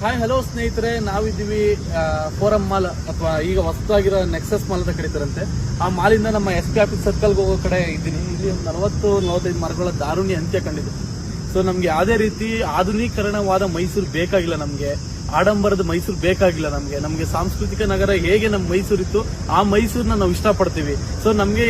Hi hello ಸ್ನೇಹಿತರೆ. ನಾವಿದ್ದೀವಿ forum mall ಅಥವಾ ಈಗ ಹೊಸದಾಗಿರೋ ನೆಕ್ಸಸ್ ಮಾಲ್ ಅಂತ ಕರೀತಾರಂತೆ. ಆ ಮಾಲಿಂದ ನಮ್ಮ ಎಸ್ ಪಿ ಆಫೀಸ್ ಸರ್ಕಲ್ಗೆ ಹೋಗೋ ಕಡೆ ಇದ್ದೀನಿ. ಇಲ್ಲಿ ಒಂದು ನಲವತ್ತು, ನಲವತ್ತೈದು ಮರಗಳ ದಾರುಣಿ ಅಂತ್ಯ ಕಂಡಿದೆ. ಸೊ ನಮ್ಗೆ ಯಾವುದೇ ರೀತಿ ಆಧುನೀಕರಣವಾದ ಮೈಸೂರು ಬೇಕಾಗಿಲ್ಲ ನಮ್ಗೆ. ಆಡಂಬರದ ಮೈಸೂರು ಬೇಕಾಗಿಲ್ಲ ನಮ್ಗೆ. ನಮ್ಗೆ ಸಾಂಸ್ಕೃತಿಕ ನಗರ ಹೇಗೆ ನಮ್ಮ ಮೈಸೂರು ಇತ್ತು ಆ ಮೈಸೂರನ್ನ ನಾವು ಇಷ್ಟಪಡ್ತೀವಿ. ಸೊ ನಮ್ಗೆ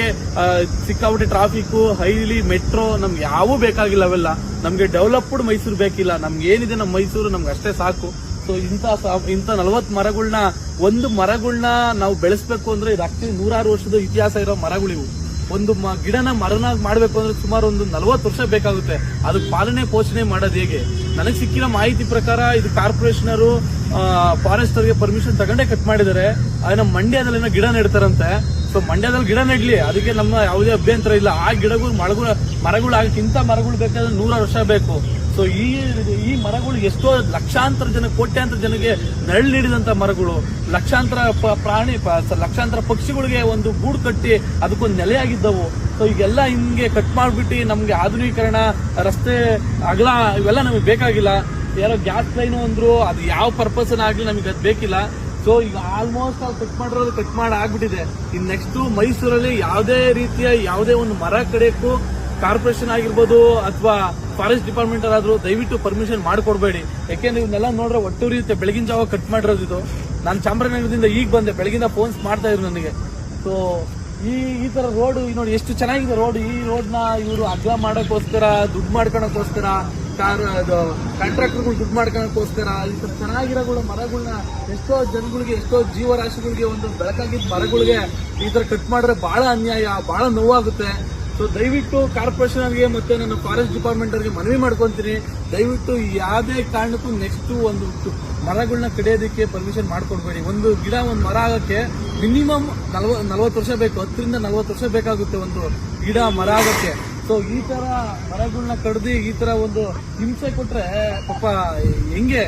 ಸಿಕ್ಕಾಪಟ್ಟೆ ಟ್ರಾಫಿಕ್ ಹೈಲಿ ಮೆಟ್ರೋ ನಮ್ಗೆ ಯಾವೂ ಬೇಕಾಗಿಲ್ಲ ಅವೆಲ್ಲ. ನಮ್ಗೆ ಡೆವಲಪ್ಡ್ ಮೈಸೂರು ಬೇಕಿಲ್ಲ. ನಮ್ಗೆ ಏನಿದೆ ನಮ್ಮ ಮೈಸೂರು, ನಮ್ಗೆ ಅಷ್ಟೇ ಸಾಕು. ಸೊ ಇಂಥ ಇಂಥ ನಲವತ್ತು ಮರಗಳನ್ನ ಒಂದು ಮರಗಳನ್ನ ನಾವು ಬೆಳೆಸ್ಬೇಕು ಅಂದ್ರೆ ಇದು ಆಕ್ಚುಲಿ ನೂರಾರು ವರ್ಷದ ಇತಿಹಾಸ ಇರೋ ಮರಗಳಿವು. ಒಂದು ಗಿಡನ ಮರನಾಗಿ ಮಾಡಬೇಕು ಅಂದ್ರೆ ಸುಮಾರು ಒಂದು ನಲವತ್ತು ವರ್ಷ ಬೇಕಾಗುತ್ತೆ. ಅದಕ್ಕೆ ಪಾಲನೆ, ಪೋಷಣೆ ಮಾಡೋದು ಹೇಗೆ? ನನಗೆ ಸಿಕ್ಕಿರೋ ಮಾಹಿತಿ ಪ್ರಕಾರ ಇದು ಕಾರ್ಪೊರೇಷನರು ಫಾರೆಸ್ಟರ್ಗೆ ಪರ್ಮಿಷನ್ ತಗೊಂಡೇ ಕಟ್ ಮಾಡಿದ್ದಾರೆ. ಅದನ್ನ ಮಂಡ್ಯದಲ್ಲಿ ಗಿಡ ನೆಡ್ತಾರಂತೆ. ಸೊ ಮಂಡ್ಯದಲ್ಲಿ ಗಿಡ ನೆಡ್ಲಿ. ಅದಕ್ಕೆ ನಮ್ಮ ಯಾವುದೇ ಅಭ್ಯಂತರ ಇಲ್ಲ. ಆ ಗಿಡಗಳು ಮರಗಳು ಮರಗಳು ಆಗಕ್ಕಿಂತ ಮರಗಳು ಬೇಕಾದ್ರೆ ನೂರಾರು ವರ್ಷ ಬೇಕು. ಸೊ ಈ ಈ ಮರಗಳು ಎಷ್ಟೋ ಲಕ್ಷಾಂತರ ಜನ, ಕೋಟ್ಯಾಂತರ ಜನಕ್ಕೆ ನೆರಳು ನೀಡಿದಂತ ಮರಗಳು. ಲಕ್ಷಾಂತರ ಪ್ರಾಣಿ ಲಕ್ಷಾಂತರ ಪಕ್ಷಿಗಳಿಗೆ ಒಂದು ಗೂಡು ಕಟ್ಟಿ ಅದಕ್ಕೊಂದು ನೆಲೆಯಾಗಿದ್ದವು ಸೊ ಈಗೆಲ್ಲ ಹಿಂಗೆ ಕಟ್ ಮಾಡಿಬಿಟ್ಟು ನಮ್ಗೆ ಆಧುನೀಕರಣ, ರಸ್ತೆ, ಅಗಲ ಇವೆಲ್ಲ ನಮಗೆ ಬೇಕಾಗಿಲ್ಲ. ಯಾರೋ ಗ್ಯಾಸ್ ಲೈನ್ ಅಂದ್ರು, ಅದು ಯಾವ ಪರ್ಪಸ್ ಆಗ್ಲಿ ನಮಗೆ ಅದು ಬೇಕಿಲ್ಲ. ಸೊ ಈಗ ಆಲ್ಮೋಸ್ಟ್ ಅಲ್ಲಿ ಕಟ್ ಮಾಡಿರೋದು ಕಟ್ ಮಾಡಿ ಆಗ್ಬಿಟ್ಟಿದೆ. ಇನ್ ನೆಕ್ಸ್ಟ್ ಮೈಸೂರಲ್ಲಿ ಯಾವುದೇ ರೀತಿಯ ಯಾವುದೇ ಒಂದು ಮರ ಕಡೆಯಕ್ಕೂ ಕಾರ್ಪೊರೇಷನ್ ಆಗಿರ್ಬೋದು ಅಥವಾ ಫಾರೆಸ್ಟ್ ಡಿಪಾರ್ಟ್ಮೆಂಟ್ ಆದ್ರೂ ದಯವಿಟ್ಟು ಪರ್ಮಿಷನ್ ಮಾಡಿಕೊಡ್ಬೇಡಿ. ಯಾಕೆಂದ್ರೆ ಇವನ್ನೆಲ್ಲ ನೋಡ್ರೆ ಒಟ್ಟು ಉರಿಯುತ್ತೆ. ಬೆಳಗಿನ ಜಾವ ಕಟ್ ಮಾಡಿರೋದು ಇದು. ನಾನು ಚಾಮರಾಜನಗರದಿಂದ ಈಗ ಬಂದೆ. ಬೆಳಗಿನ ಫೋನ್ಸ್ ಮಾಡ್ತಾ ಇದ್ರು ನನಗೆ. ಸೊ ಈ ಈ ತರ ರೋಡ್ ನೋಡಿ ಎಷ್ಟು ಚೆನ್ನಾಗಿದೆ ರೋಡ್ ಈ ರೋಡ್ನ ಇವರು ಅಗ್ಲ ಮಾಡೋಕ್ಕೋಸ್ಕರ, ದುಡ್ಡು ಮಾಡ್ಕೊಳಕ್ಕೋಸ್ಕರ, ಕಾರ್, ಅದು ಕಾಂಟ್ರಾಕ್ಟರ್ಗಳು ದುಡ್ಡು ಮಾಡ್ಕೊಳಕ್ಕೋಸ್ಕರ, ಈ ತರ ಚೆನ್ನಾಗಿರೋಗಳು ಮರಗಳನ್ನ ಎಷ್ಟೋ ಜನಗಳಿಗೆ, ಎಷ್ಟೋ ಜೀವರಾಶಿಗಳಿಗೆ ಒಂದು ಬೆಳಕಾಗಿದ್ದ ಮರಗಳಿಗೆ ಈ ತರ ಕಟ್ ಮಾಡಿದ್ರೆ ಬಹಳ ಅನ್ಯಾಯ ಬಹಳ ನೋವಾಗುತ್ತೆ. ಸೊ ದಯವಿಟ್ಟು ಕಾರ್ಪೊರೇಷನ್ ಅವರಿಗೆ ಮತ್ತೆ ನನ್ನ ಫಾರೆಸ್ಟ್ ಡಿಪಾರ್ಟ್ಮೆಂಟ್ ಅವರಿಗೆ ಮನವಿ ಮಾಡ್ಕೊಂತೀನಿ. ದಯವಿಟ್ಟು ಯಾವುದೇ ಕಾರಣಕ್ಕೂ ನೆಕ್ಸ್ಟ್ ಒಂದು ಮರಗಳನ್ನ ಕಡಿಯೋದಕ್ಕೆ ಪರ್ಮಿಷನ್ ಮಾಡ್ಕೊಡ್ಬೇಡಿ. ಒಂದು ಗಿಡ, ಒಂದು ಮರ ಆಗಕ್ಕೆ ಮಿನಿಮಮ್ ನಲ್ವ ನಲ್ವತ್ತು ವರ್ಷ ಬೇಕು. ಹತ್ತರಿಂದ ನಲ್ವತ್ತು ವರ್ಷ ಬೇಕಾಗುತ್ತೆ ಒಂದು ಗಿಡ, ಮರ ಆಗಕ್ಕೆ. ಸೊ ಈ ತರ ಮರಗಳನ್ನ ಕಡ್ದು ಈ ತರ ಒಂದು ಹಿಂಸೆ ಕೊಟ್ರೆ, ಪಾಪ, ಹೆಂಗೆ?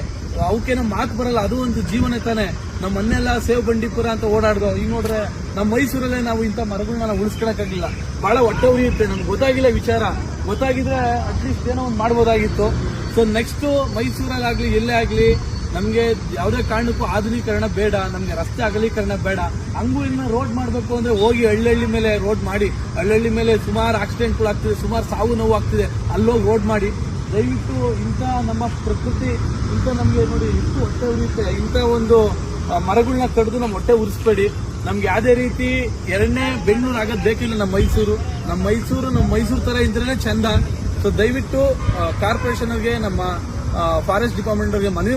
ಅವಕ್ಕೇನೋ ಮಾತು ಬರಲ್ಲ, ಅದು ಒಂದು ಜೀವನ ತಾನೆ. ನಮ್ಮ ಮನೆಲ್ಲ ಸೇವ್ ಬಂಡೀಪುರ ಅಂತ ಓಡಾಡ್ದು, ಈಗ ನೋಡ್ರೆ ನಮ್ಮ ಮೈಸೂರಲ್ಲೇ ನಾವು ಇಂಥ ಮರಗಳನ್ನ ನಾವು ಉಳಿಸ್ಕೊಳಕ್ಕಾಗಿಲ್ಲ. ಬಹಳ ಹೊಟ್ಟೆ ಉರಿಯುತ್ತೆ ನಮ್ಗೆ ಗೊತ್ತಾಗಿಲ್ಲ ವಿಚಾರ. ಗೊತ್ತಾಗಿದ್ರೆ ಅಟ್ಲೀಸ್ಟ್ ಏನೋ ಒಂದು ಮಾಡ್ಬೋದಾಗಿತ್ತು. ಸೊ ನೆಕ್ಸ್ಟ್ ಮೈಸೂರಲ್ಲಾಗ್ಲಿ, ಎಲ್ಲೇ ಆಗ್ಲಿ ನಮ್ಗೆ ಯಾವುದೇ ಕಾರಣಕ್ಕೂ ಆಧುನೀಕರಣ ಬೇಡ, ನಮಗೆ ರಸ್ತೆ ಅಗಲೀಕರಣ ಬೇಡ. ಹಂಗೂ ಇನ್ನು ರೋಡ್ ಮಾಡಬೇಕು ಅಂದ್ರೆ ಹೋಗಿ ಹಳ್ಳಿ ಮೇಲೆ ರೋಡ್ ಮಾಡಿ ಹಳ್ಳಿ ಮೇಲೆ ಸುಮಾರು ಆಕ್ಸಿಡೆಂಟ್ಗಳು ಆಗ್ತಿದೆ, ಸುಮಾರು ಸಾವು ನೋವು ಆಗ್ತಿದೆ, ಅಲ್ಲೋಗಿ ರೋಡ್ ಮಾಡಿ. ದಯವಿಟ್ಟು ಇಂಥ ನಮ್ಮ ಪ್ರಕೃತಿ, ಇಂಥ ನಮಗೆ ನೋಡಿ ಇಷ್ಟು ಹೊಟ್ಟೆ ಉರಿಯುತ್ತೆ. ಇಂಥ ಒಂದು ಮರಗಳನ್ನ ಕಡಿದು ನಮ್ಮ ಹೊಟ್ಟೆ ಉರಿಸ್ಬೇಡಿ. ನಮ್ಗೆ ಯಾವುದೇ ರೀತಿ ಎರಡನೇ ಬೆಂಗಳೂರು ಆಗೋದು ಬೇಕಿಲ್ಲ ನಮ್ಮ ಮೈಸೂರು. ನಮ್ಮ ಮೈಸೂರು ನಮ್ಮ ಮೈಸೂರು ತರ ಇದ್ರೇನೆ ಚಂದ. ಸೊ ದಯವಿಟ್ಟು ಕಾರ್ಪೊರೇಷನ್ ಅವ್ರಿಗೆ, ನಮ್ಮ ಫಾರೆಸ್ಟ್ ಡಿಪಾರ್ಟ್ಮೆಂಟ್ ಅವ್ರಿಗೆ ಮನವಿ